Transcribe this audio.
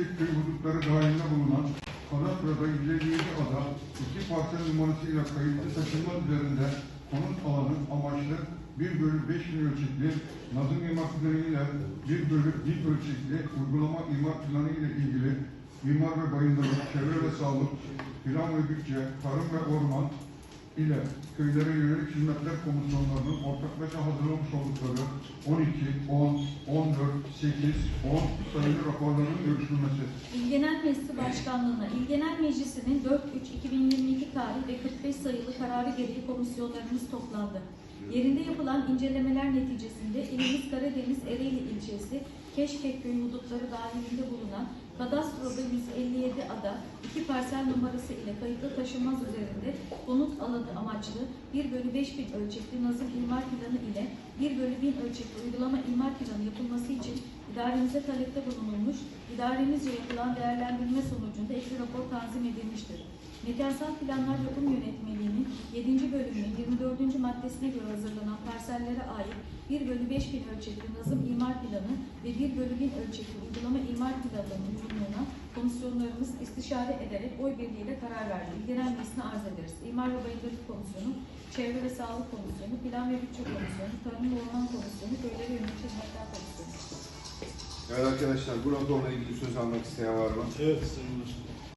Keşkek köy hudutları dahilinde bulunan Kadastra'da 157 ada, iki parsel numarasıyla kayıtlı taşınma üzerinde konut alanı amaçlı 1 bölü 5 bin ölçekli Nazım İmar Planı ile 1 bölü 1 ölçekli uygulama imar planı ile ilgili imar ve bayındırlık, çevre ve sağlık, plan ve bütçe, tarım ve orman ile köylere yönelik hizmetler komisyonlarının ortaklaşa hazırlamış oldukları 12, 10, 14, 8, 10 sayılı raporlarının görüşülmesi. İl Genel Meclisi Başkanlığı'na İl Genel Meclisi'nin 4-3-2022 tarih ve 45 sayılı kararı gereği komisyonlarımız toplandı. Yerinde yapılan incelemeler neticesinde ilimiz Karadeniz Ereğli ilçesi Keşkek köyü hudutları dahilinde bulunan kadastroda 157 ada, iki parsel numarası ile kayıtlı taşınmaz üzerinde konut alanı amaçlı 1 bölü 5 bin ölçekli nazım imar planı ile 1 bölü 1000 ölçekli uygulama imar planı yapılması için idaremize talepte bulunulmuş, idaremizce yapılan değerlendirme sonucunda ekli rapor tanzim edilmiştir. Mekansal Planlar Yapım Yönetmeliği'nin 7. bölümünün 24. maddesine göre hazırlanan parsellere ait 1 bölü 5 bin ölçekli nazım imar planı ve 1 bölü 1000 ölçekli uygulama imar uyumluğuna komisyonlarımız istişare ederek oy birliğiyle karar verdi. İl Genel Meclisi'ne arz ederiz. İmar ve Bayındırlık Komisyonu, Çevre ve Sağlık Komisyonu, Plan ve Bütçe Komisyonu, Tarım ve Orman Komisyonu, Köylere Yönelik Hizmetler Komisyonu. Evet arkadaşlar bu raporla ilgili söz almak isteyen var mı? Evet Sayın Başkanım.